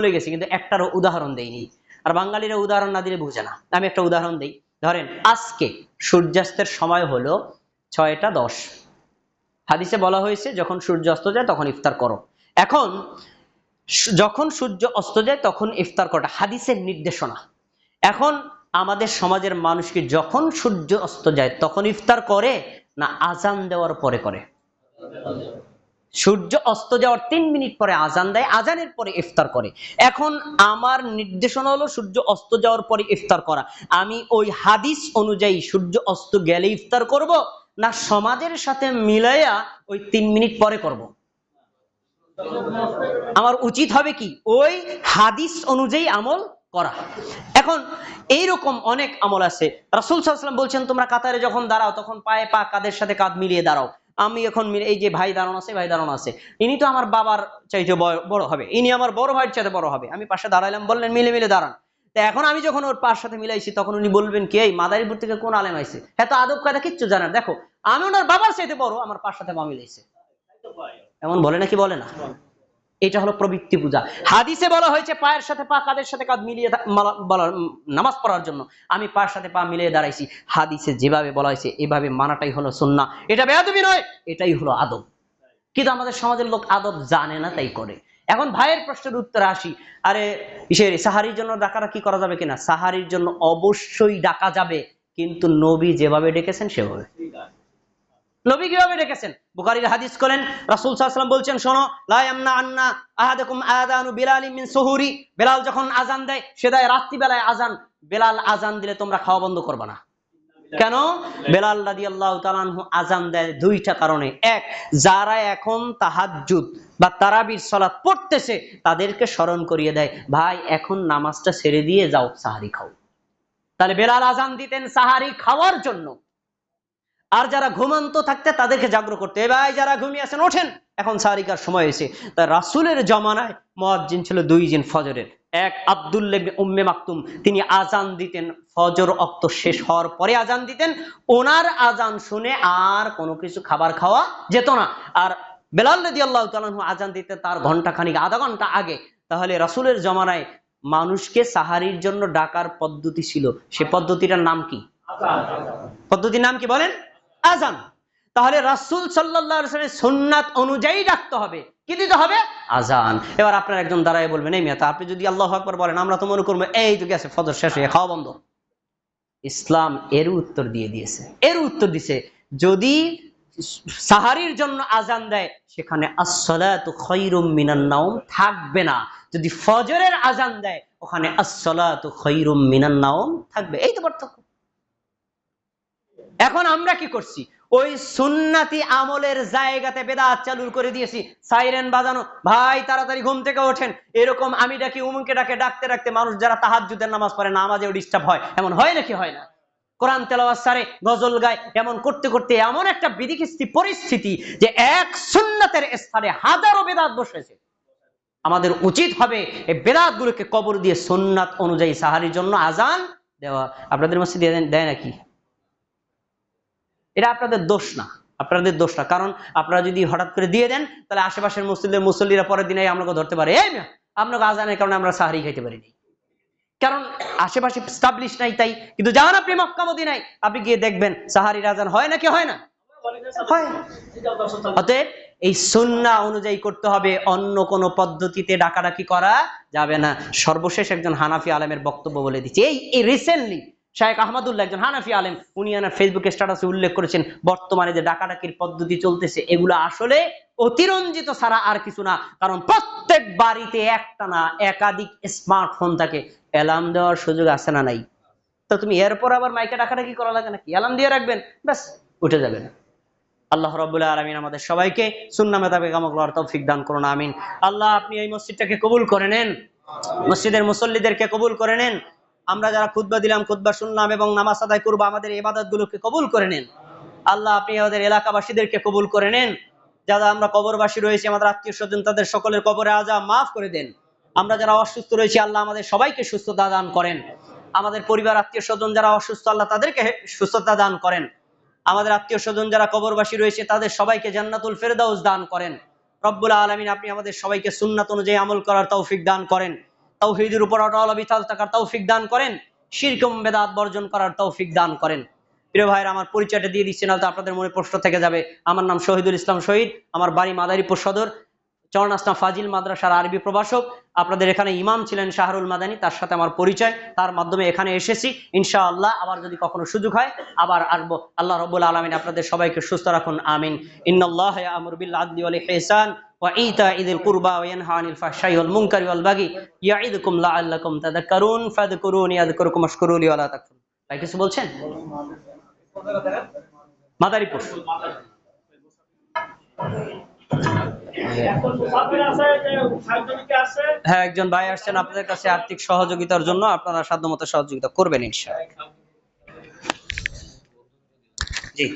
ভুলে গেছি, কিন্তু একটারও উদাহরণ দেইনি। আর বাঙালিরা উদাহরণ না দিলে বুঝে না। আমি একটা উদাহরণ দিই। ধরেন, আজকে সূর্যাস্তের সময় হলো ছয়টা দশ। হাদিসে বলা হয়েছে, যখন সূর্য অস্ত যায় তখন ইফতার করো। এখন যখন সূর্য অস্ত যায় তখন ইফতার করাটা হাদিসের নির্দেশনা। এখন, আমাদের সমাজের মানুষকে যখন সূর্য অস্ত যায় তখন ইফতার করে না আজান দেওয়ার পরে করে? সূর্য অস্ত যাওয়ার তিন মিনিট পরে আজান দেয়, আজানের পরে ইফতার করে। এখন আমার নির্দেশনা হলো সূর্য অস্ত যাওয়ার পরে ইফতার করা। আমি ওই হাদিস অনুযায়ী সূর্য অস্ত গেলে ইফতার করব না সমাজের সাথে মিলাইয়া ওই তিন মিনিট পরে করব? আমার উচিত হবে কি? ওই হাদিস অনুযায়ী আমল করা। এখন এইরকম অনেক আমল আছে। রাসুল সাল্লাম বলছেন, তোমরা কাতারে যখন দাঁড়াও, তখন পায়ে পা কাদের সাথে কাঁধ মিলিয়ে দাঁড়াও? আমি এখন এই যে ভাই দাঁড়ানো আছে, ভাই দাঁড়ানো আছে। ইনি তো আমার বাবার চাইতে বড়- হবে। ইনি আমার বড় ভাইয়ের চাইতে বড় হবে। আমি পাশে দাঁড়াইলাম, বললেন, মিলে মিলে দাঁড়ান। তা এখন আমি যখন ওর পার সাথে মিলাইছি, তখন উনি বলবেন কি, এই মাদারীপুর থেকে কোন আলেম আইছে? হ্যাঁ তো আদব কায়দা কিচ্ছু জানার দেখো, আমি ওনার বাবার চাইতে বড়, আমার পার সাথে মা মিলাইছে। এমন বলে নাকি বলে না? এটা হলো প্রবৃত্তি পূজা। হাদিসে বলা হয়েছে, পায়ের সাথে পা, কাদের সাথে কাঁধ মিলিয়ে নামাজ পড়ার জন্য। আমি পায়ের সাথে পা মিলিয়ে দাঁড়াইছি। হাদিসে যেভাবে বলা হয়েছে, এভাবে মানাটাই হলো সুন্না এটা বেয়াদবি নয়, এটাই হলো আদব। কিন্তু আমাদের সমাজের লোক আদব জানে না, তাই করে। এখন ভাইয়ের প্রশ্নের উত্তরে আসি। আরে, ইসের, সাহারির জন্য ডাকাটা কি করা যাবে কিনা? সাহারির জন্য অবশ্যই ডাকা যাবে। কিন্তু নবী যেভাবে ডেকেছেন, সেভাবে। নবী কীভাবে ডেকেছেন? বুখারীর হাদিস করেন, রাসূল সাল্লাল্লাহু বলছেন, শোনো, লা ইয়ামনা আন্না আহাদাকুম আযানু বিলাল মিন সুহুরি। বেলাল যখন আজান দেয়, সে দেয় রাত্রি বেলায় আজান বেলাল আজান দিলে তোমরা খাওয়া বন্ধ করবে না। কেন? বেলাল রাদিয়াল্লাহু তাআলা আনহু আজান দেয় দুইটা কারণে। এক, যারা এখন তাহাজ্জুদ বা তারাবির সালাত পড়তেছে, তাদেরকে স্মরণ করিয়ে দেয়, ভাই, এখন নামাজটা ছেড়ে দিয়ে যাও, সাহারি খাও। তাহলে বেলাল আজান দিতেন সাহারি খাওয়ার জন্য। আর যারা ঘুমান্ত থাকতে তাদেরকে জাগ্র করতে। এ ভাই যারা ঘুমিয়ে আছেন ওঠেন। এখন সারিকার সময় হয়েছে তা রাসুলের জমানায় মহাজিন ছিল দুই জিন ফজরের। এক আব্দুল্লে উম্মে মাকতুম তিনি আজান দিতেন। ফজর অক্ত শেষ হওয়ার পরে আজান দিতেন। ওনার আজান শুনে আর কোনো কিছু খাবার খাওয়া যেত না। আর বেলাল রদি আল্লাহ তালু আজান দিতে তার ঘণ্টা খানিক আধা ঘণ্টা আগে তাহলে রাসুলের জমানায় মানুষকে সাহারির জন্য ডাকার পদ্ধতি ছিল। সে পদ্ধতিটার নাম কি? পদ্ধতির নাম কি বলেন? আজান তাহলে রাসূল ওয়াসাল্লামের সুন্নাত অনুযায়ী ডাকতে হবে। কি দিতে হবে? আজান এবার আপনার একজন দাঁড়ায় বলবেন, এই মেয়ে আপনি যদি আল্লাহু আকবার বলেন, আমরা তো মনে করব, এই তো গেছে, ফজর শেষ হয়ে, খাওয়া বন্ধ। ইসলাম এর উত্তর দিয়ে দিয়েছে। এর উত্তর দিছে, যদি সাহারির জন্য আজান দেয়, সেখানে আসসালাতু খায়রুম মিনান নাওম থাকবে না। যদি ফজরের আজান দেয়, ওখানে মিনান নাওম থাকবে। এই তো পার্থক্য। এখন আমরা কি করছি? ওই সুন্নাতি আমলের জায়গাতে বেদাত চালু করে দিয়েছি। সাইরেন বাজানো। ভাই, তাড়াতাড়ি ঘুম থেকে ওঠেন। এরকম আমি ডাকি, উমুকে ডাকে, ডাকতে ডাকতে মানুষ যারা তাহাজ্জুদের নামাজ পড়ে, নামাজেও ডিস্টার্ব হয়। এমন হয় নাকি হয় না? কোরআন তেলাওয়াত সারে, গজল গায়, এমন করতে করতে এমন একটা বিধিকিস্তি পরিস্থিতি যে এক সুন্নাতের স্থানে হাজারো বেদাত বসেছে। আমাদের উচিত হবে এই বেদাত গুলোকে কবর দিয়ে সুন্নাত অনুযায়ী সাহারির জন্য আজান দেওয়া। আপনাদের দেয়- দেয় নাকি? এটা আপনাদের দোষ না আপনাদের দোষ না। কারণ আপনারা যদি হঠাৎ করে দিয়ে দেন তাহলে আশেপাশের মসজিদের মুসল্লিরা পরের দিনে আপনাকে ধরতে পারে। এই মিয়া, আপনাকে আজানের কারণে আমরা সাহারি খাইতে পারিনি। কারণ আশেপাশে স্টাবলিশ নাই তাই। কিন্তু যান আপনি মক্কা মদিনায় আপনি গিয়ে দেখবেন সাহারির আজান হয় নাকি হয় না? অতএব এই সুন্না অনুযায়ী করতে হবে অন্য কোন পদ্ধতিতে ডাকাডাকি করা যাবে না। সর্বশেষ একজন হানাফি আলমের বক্তব্য বলে দিচ্ছে। এই রিসেন্টলি শাহেখ আহমদুল্লাহ একজন হানাফি আলেম, উনি এনার ফেসবুকে স্ট্যাটাসে উল্লেখ করেছেন, বর্তমানে যে ডাকাডাকির পদ্ধতি চলতেছে, এগুলো আসলে অতিরঞ্জিত ছাড়া আর কিছু না। কারণ প্রত্যেক বাড়িতে একটা না একাধিক স্মার্টফোন থাকে। অ্যালার্ম দেওয়ার সুযোগ আছে না নাই? তো তুমি এরপর আবার মাইকে ডাকাডাকি করা লাগে নাকি? অ্যালার্ম দিয়ে রাখবেন, ব্যাস, উঠে যাবে না। আল্লাহ রবুল্লাহ আলমিন আমাদের সবাইকে সুন্না মেতাবে কামক লওয়ার তৌফিক দান করুন, আমিন। আল্লাহ, আপনি এই মসজিদটাকে কবুল করে নেন। মসজিদের মুসল্লিদেরকে কবুল করে নেন। আমরা যারা খুতবা দিলাম, খুতবা শুনলাম এবং নামাজ আদায় করব, আমাদের ইবাদত গুলোকে কবুল করে নেন। আল্লাহ আপনি আমাদের এলাকাবাসীদেরকে কবুল করে নেন। যারা আমরা কবরবাসী রয়েছি, আমাদের আত্মীয় স্বজন, তাদের সকলের কবরে আজা মাফ করে দেন। আমরা যারা অসুস্থ রয়েছি, আল্লাহ আমাদের সবাইকে সুস্থতা দান করেন। আমাদের পরিবার, আত্মীয় স্বজন যারা অসুস্থ, আল্লাহ তাদেরকে সুস্থতা দান করেন। আমাদের আত্মীয় স্বজন যারা কবরবাসী রয়েছে, তাদের সবাইকে জান্নাতুল ফেরদাউস দান করেন। রব্বুল আলমিন আপনি আমাদের সবাইকে সুন্নাত অনুযায়ী আমল করার তৌফিক দান করেন। তৌহিদের উপর অটল বিতাল থাকার তৌফিক দান করেন। শিরকম বেদাত বর্জন করার তৌফিক দান করেন। প্রিয় ভাইয়ের, আমার পরিচয়টা দিয়ে দিচ্ছি না আপনাদের মনে প্রশ্ন থেকে যাবে, আমার নাম শহীদুল ইসলাম শহীদ, আমার বাড়ি মাদারীপুর সদর চরণ আসলাম ফাজিল মাদ্রাসার আরবি প্রভাষক। আপনাদের এখানে ইমাম ছিলেন শাহরুল মাদানী, তার সাথে আমার পরিচয়, তার মাধ্যমে এখানে এসেছি। ইনশাআল্লাহ, আবার যদি কখনো সুযোগ হয়, আবার আসব। আল্লাহ রব্বুল আলমিন আপনাদের সবাইকে সুস্থ রাখুন, আমিন। ইন্নাল্লাহ আমর বিল আদলি ওয়াল ইহসান। ইতাইদিল কুরবা ওয়া ইয়ানহা আনিল ফাহশাই ওয়াল মুনকারি ওয়াল বাগি ইয়াইদুকুম লাআল্লাকুম তাযাক্কারুন ফাযকুরুনি আযকুরুকুম আশকুরুলি ওয়া ভাই, কিছু বলছেন? মাদারীপুর। হ্যাঁ একজন ভাই আসছেন আপনাদের কাছে আর্থিক সহযোগিতার জন্য, আপনারা সাধ্যমতো সহযোগিতা করবেন ইনশাআল্লাহ। জি।